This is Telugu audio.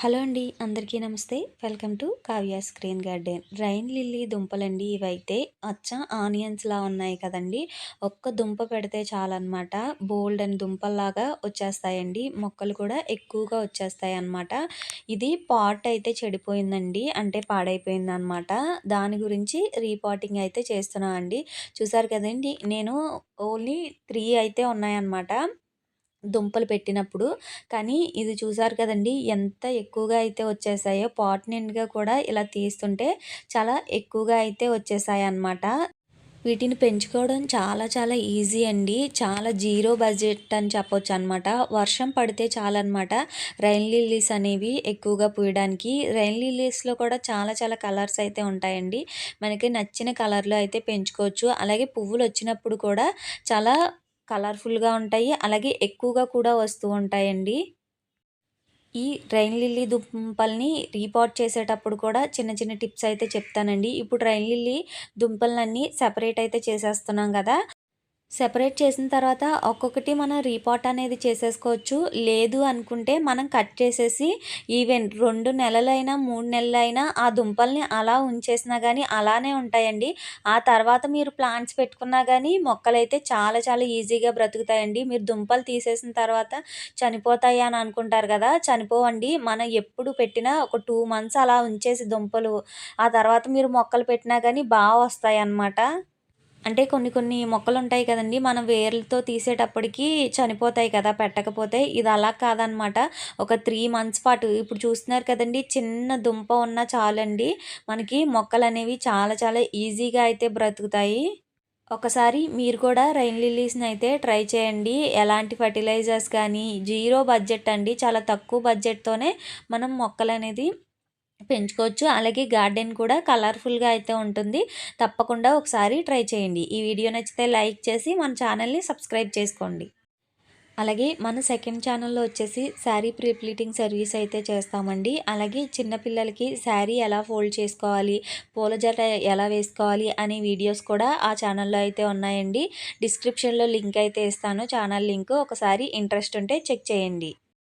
హలో అండి అందరికీ నమస్తే. Welcome to Kavya screen garden. Rain lily దుంపలండి ఇవైతే అచ్చ ఆనియన్స్లా ఉన్నాయి కదండి. ఒక్క దుంప పెడితే చాలన్నమాట. బోల్డ్ అని దుంపల్లాగా వచ్చేస్తాయండి. మొక్కలు కూడా ఎక్కువగా వచ్చేస్తాయి అన్నమాట ఇది పాట్ అయితే చెడిపోయిందండి అంటే పాడైపోయింది అనమాట దాని గురించి రీపాటింగ్ అయితే చేస్తున్నాం అండి చూసారు కదండి నేను ఓన్లీ త్రీ అయితే ఉన్నాయన్నమాట. దుంపలు పెట్టినప్పుడు. కానీ ఇది చూసారు కదండి ఎంత ఎక్కువగా అయితే వచ్చేసాయో పాట్ నిండుగా కూడా ఇలా తీస్తుంటే చాలా ఎక్కువగా అయితే వచ్చేసాయి అన్నమాట వీటిని పెంచుకోవడం చాలా చాలా ఈజీ అండి. చాలా జీరో బడ్జెట్ అని చెప్పొచ్చు అనమాట వర్షం పడితే చాలన్నమాట. రైన్ లిల్లీస్ అనేవి ఎక్కువగా పూయడానికి. రైన్ లిల్లీస్లో కూడా చాలా చాలా కలర్స్ అయితే ఉంటాయండి. మనకి నచ్చిన కలర్లో అయితే పెంచుకోవచ్చు. అలాగే పువ్వులు వచ్చినప్పుడు కూడా చాలా కలర్ఫుల్గా ఉంటాయి. అలాగే ఎక్కువగా కూడా వస్తూ ఉంటాయండి. ఈ రైన్ లిల్లీ దుంపల్ని రీపాట్ చేసేటప్పుడు కూడా చిన్న చిన్న టిప్స్ అయితే చెప్తానండి. ఇప్పుడు రైన్ లిల్లీ దుంపలన్నీ సెపరేట్ అయితే చేసేస్తున్నాం కదా. సెపరేట్ చేసిన తర్వాత ఒక్కొక్కటి మనం రీపాట్ అనేది చేసేసుకోవచ్చు. లేదు అనుకుంటే మనం కట్ చేసేసి ఈవెన్ రెండు నెలలైనా మూడు నెలలైనా ఆ దుంపల్ని అలా ఉంచేసినా కానీ అలానే ఉంటాయండి. ఆ తర్వాత మీరు ప్లాంట్స్ పెట్టుకున్నా కానీ మొక్కలైతే చాలా చాలా ఈజీగా బ్రతుకుతాయండి. మీరు దుంపలు తీసేసిన తర్వాత చనిపోతాయి అని అనుకుంటారు కదా చనిపోవండి. మనం ఎప్పుడు పెట్టినా ఒక టూ మంత్స్ అలా ఉంచేసి దుంపలు ఆ తర్వాత మీరు మొక్కలు పెట్టినా కానీ బాగా వస్తాయి అన్నమాట అంటే కొన్ని కొన్ని మొక్కలు ఉంటాయి కదండి మనం వేర్లతో తీసేటప్పటికి చనిపోతాయి కదా పెట్టకపోతే. ఇది అలా కాదనమాట. ఒక త్రీ మంత్స్ పాటు. ఇప్పుడు చూస్తున్నారు కదండి చిన్న దుంప ఉన్న చాలండి. మనకి మొక్కలు అనేవి చాలా చాలా ఈజీగా అయితే బ్రతుకుతాయి. ఒకసారి మీరు కూడా రైన్ లిల్లీస్ని అయితే ట్రై చేయండి. ఎలాంటి ఫర్టిలైజర్స్ కానీ జీరో బడ్జెట్ అండి. చాలా తక్కువ బడ్జెట్తోనే మనం మొక్కలు అనేది పెంచుకోవచ్చు. అలాగే గార్డెన్ కూడా కలర్ఫుల్గా అయితే ఉంటుంది. తప్పకుండా ఒకసారి ట్రై చేయండి. ఈ వీడియో నచ్చితే లైక్ చేసి మన ఛానల్ని సబ్స్క్రైబ్ చేసుకోండి. అలాగే మన సెకండ్ ఛానల్లో వచ్చేసి శారీ ప్రీప్లీటింగ్ సర్వీస్ అయితే చేస్తామండి. అలాగే చిన్నపిల్లలకి శారీ ఎలా ఫోల్డ్ చేసుకోవాలి పూల జట ఎలా వేసుకోవాలి అనే వీడియోస్ కూడా ఆ ఛానల్లో అయితే ఉన్నాయండి. డిస్క్రిప్షన్లో లింక్ అయితే ఇస్తాను. ఛానల్ లింక్ ఒకసారి ఇంట్రెస్ట్ ఉంటే చెక్ చేయండి.